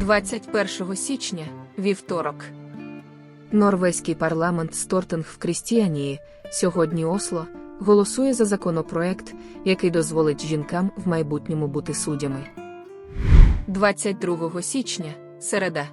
21 січня, вівторок. Норвезький парламент Стортинг в Крістіанії, сьогодні Осло, голосує за законопроект, який дозволить жінкам в майбутньому бути суддями. 22 січня, середа.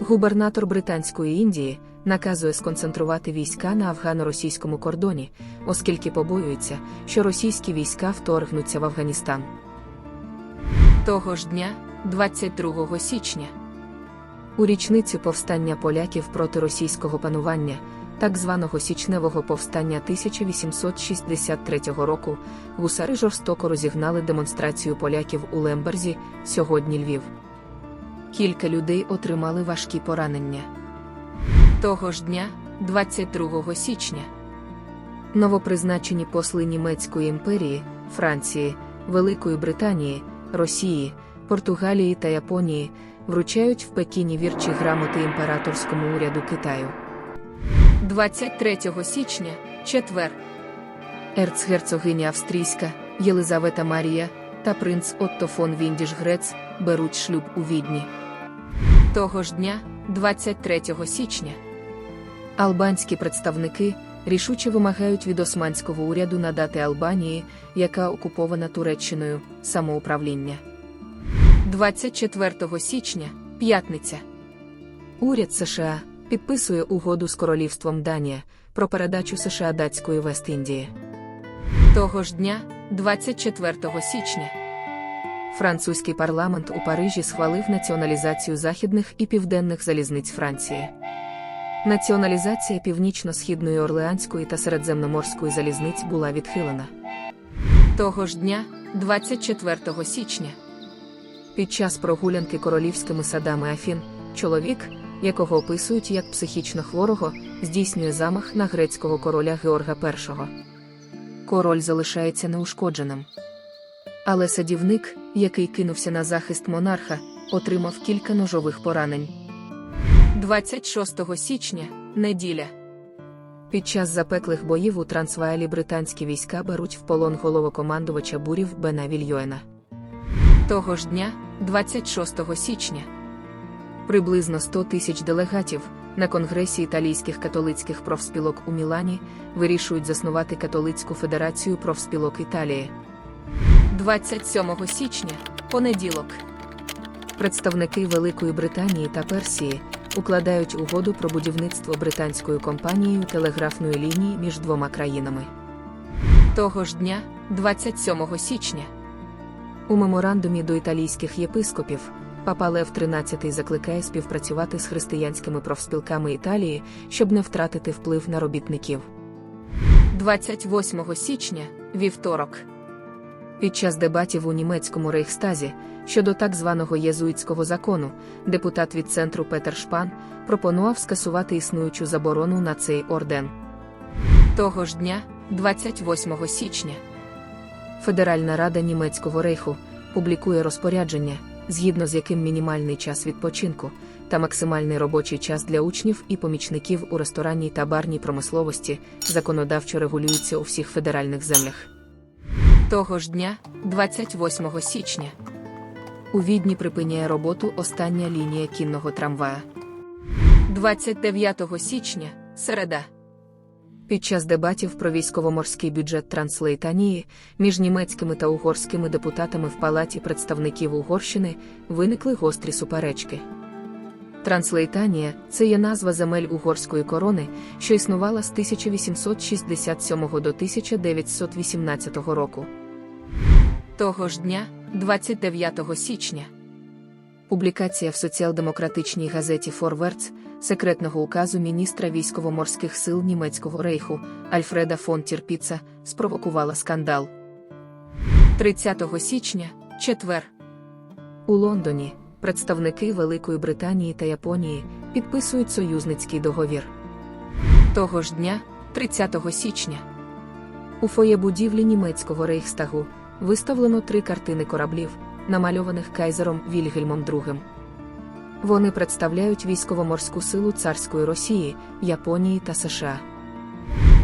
Губернатор Британської Індії наказує сконцентрувати війська на афгано-російському кордоні, оскільки побоюється, що російські війська вторгнуться в Афганістан. Того ж дня, 22 січня, у річницю повстання поляків проти російського панування, так званого січневого повстання 1863 року, гусари жорстоко розігнали демонстрацію поляків у Лемберзі, сьогодні Львів. Кілька людей отримали важкі поранення. Того ж дня, 22 січня, новопризначені посли Німецької імперії, Франції, Великої Британії, Росії, Португалії та Японії вручають в Пекіні вірчі грамоти імператорському уряду Китаю. 23 січня, четвер. Ерцгерцогиня Австрійська, Єлизавета Марія та принц Отто фон Віндіш Грец беруть шлюб у відні. Того ж дня, 23 січня, албанські представники рішуче вимагають від османського уряду надати Албанії, яка окупована Туреччиною, самоуправління. 24 січня, п'ятниця. Уряд США підписує угоду з королівством Данія про передачу США датської Вест-Індії. Того ж дня, 24 січня, французький парламент у Парижі схвалив націоналізацію західних і південних залізниць Франції. Націоналізація північно-східної Орлеанської та Середземноморської залізниць була відхилена. Того ж дня, 24 січня, під час прогулянки королівськими садами Афін, чоловік, якого описують як психічно хворого, здійснює замах на грецького короля Георга І. Король залишається неушкодженим. Але садівник, який кинувся на захист монарха, отримав кілька ножових поранень. 26 січня, неділя. Під час запеклих боїв у Трансваалі британські війська беруть в полон головокомандувача бурів Бена Вільйоена. Того ж дня, 26 січня, приблизно 100 тисяч делегатів на Конгресі італійських католицьких профспілок у Мілані вирішують заснувати Католицьку федерацію профспілок Італії. 27 січня, понеділок. Представники Великої Британії та Персії укладають угоду про будівництво британською компанією телеграфної лінії між двома країнами. Того ж дня, 27 січня, у меморандумі до італійських єпископів Папа Лев XIII закликає співпрацювати з християнськими профспілками Італії, щоб не втратити вплив на робітників. 28 січня, вівторок. Під час дебатів у німецькому рейхстазі щодо так званого єзуїтського закону, депутат від центру Петер Шпан пропонував скасувати існуючу заборону на цей орден. Того ж дня, 28 січня, Федеральна рада німецького рейху публікує розпорядження, згідно з яким мінімальний час відпочинку та максимальний робочий час для учнів і помічників у ресторанній та барній промисловості законодавчо регулюються у всіх федеральних землях. Того ж дня, 28 січня, у Відні припиняє роботу остання лінія кінного трамвая. 29 січня, середа. Під час дебатів про військово-морський бюджет Транслейтанії між німецькими та угорськими депутатами в Палаті представників Угорщини виникли гострі суперечки. Транслейтанія це є назва земель угорської корони, що існувала з 1867 до 1918 року. Того ж дня, 29 січня, публікація в соціал-демократичній газеті Форверц секретного указу міністра військово-морських сил німецького рейху Альфреда фон Тірпіца спровокувала скандал. 30 січня, четвер. У Лондоні представники Великої Британії та Японії підписують союзницький договір. Того ж дня, 30 січня, у фоє будівлі німецького рейхстагу виставлено три картини кораблів, намальованих кайзером Вільгельмом II. Вони представляють військово-морську силу царської Росії, Японії та США.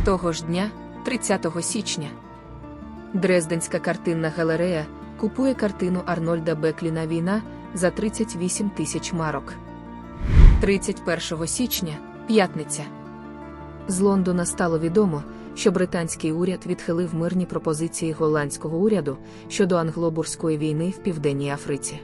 Того ж дня, 30 січня, Дрезденська картинна галерея купує картину Арнольда Бекліна Війна за 38 тисяч марок. 31 січня, п'ятниця. З Лондона стало відомо, що британський уряд відхилив мирні пропозиції голландського уряду щодо англобурської війни в Південній Африці.